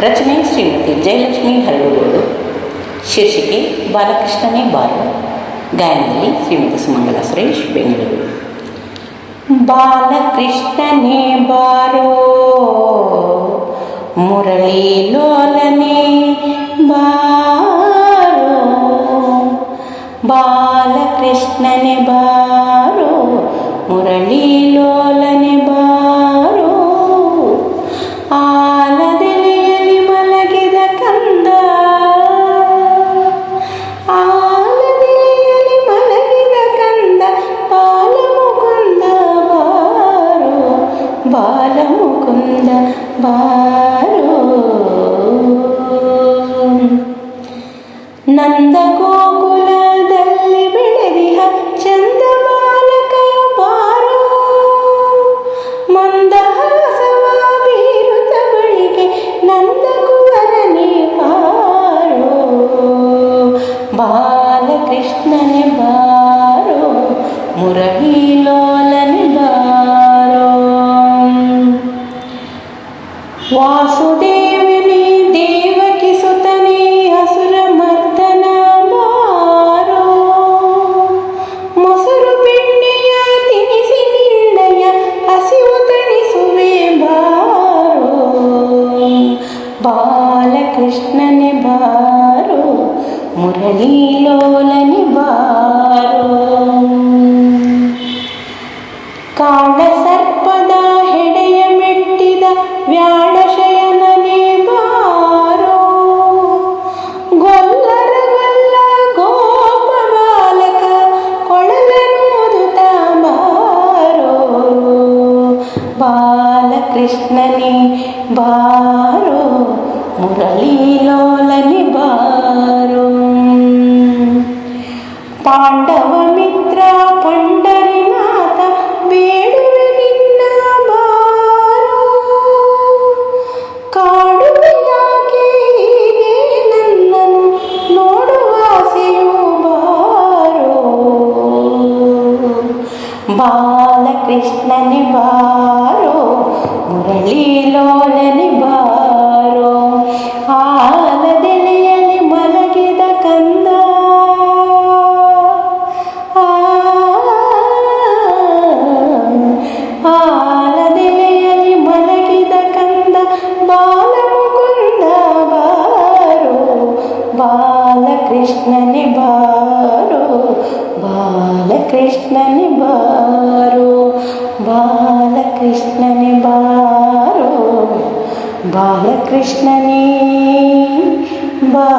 ರಚನೆ ಶ್ರೀಮತಿ ಜಯಲಕ್ಷ್ಮಿ ಹರಳುಗೋಡು ಶೀರ್ಷಿಕೆ ಬಾಲಕೃಷ್ಣನೇ ಬಾಲು ಗಾಯನದಲ್ಲಿ ಶ್ರೀಮತಿ ಸುಮಂಗಲ ಸುರೇಶ್ ಬೆಂಗಳೂರು ಬಾಲಕೃಷ್ಣನೇ ಬಾರೋ ಮುರಳಿ ಲೋಲನೆ ಬಾರೋ ಬಾಲಕೃಷ್ಣನೆ ಬಾರೋ ಮುರಳಿ ಲೋಲನೆ ಬಾರೋ ಆಲದೆಲೆಯಲ್ಲಿ ಬಾಲಮುಕುಂದ ಬಾರೋ ನಂದ ಗೋಕುಲದಲ್ಲಿ ಬೆಳೆದಿಹ ಚಂದ ಬಾಲಕ ಬಾರೋ ಮಂದಹಾಸವ ಬೀರುತ್ತ ಬಳಿಗೆ ನಂದ ಕುವರನೇ ಬಾರೋ ಬಾಲಕೃಷ್ಣನೇ ಬಾರೋ ಮುರಳಿ ವಾಸುದೇವನೇ ದೇವಕಿ ಸುತನೇ ಹಸುರ ಮರ್ದನ ಬಾರೋ ಮೊಸರು ಬೆಣ್ಣೆಯ ತಿನಿಸಿ ನಿನ್ನಯ ಹಸಿವು ತಣಿಸುವೆ ಬಾರೋ ಬಾಲಕೃಷ್ಣನೆ ಬಾರೋ ಮುರಳಿ ಲೋಲನೆ ಬಾರೋ ಕಾಳ ಬಾಲಕೃಷ್ಣನೇ ಬಾರೋ ಮುರಳಿ ಲೋಲನೆ ಬಾರೋ ಪಾಂಡವ ಮಿತ್ರ ಪಂಡರಿನಾಥ ಬೇಡುವೆ ನಿನ್ನ ಬಾರೋ ಕಾಡುವೆ ಯಾಕೆ ಹೀಗೆ ನನ್ನನ್ನು ನೋಡುವ ಆಸೆಯು ಬಾರೋ ಬಾಲಕೃಷ್ಣನೆ ಬಾರೋ ಮುರಳಿ ಲೋಲನೆ ಬಾರೋ ಆಲದೆಲೆಯಲ್ಲಿ ಮಲಗಿದ ಕಂದ ಆ, ಆಲದೆಲೆಯಲ್ಲಿ ಮಲಗಿದ ಕಂದ ಬಾಲಮುಕುಂದ ಬಾರೋ ಬಾಲಕೃಷ್ಣನೆ ಬಾರೋ ಬಾಲಕೃಷ್ಣನೆ ಬಾರೋ బాలకృష్ణనే బా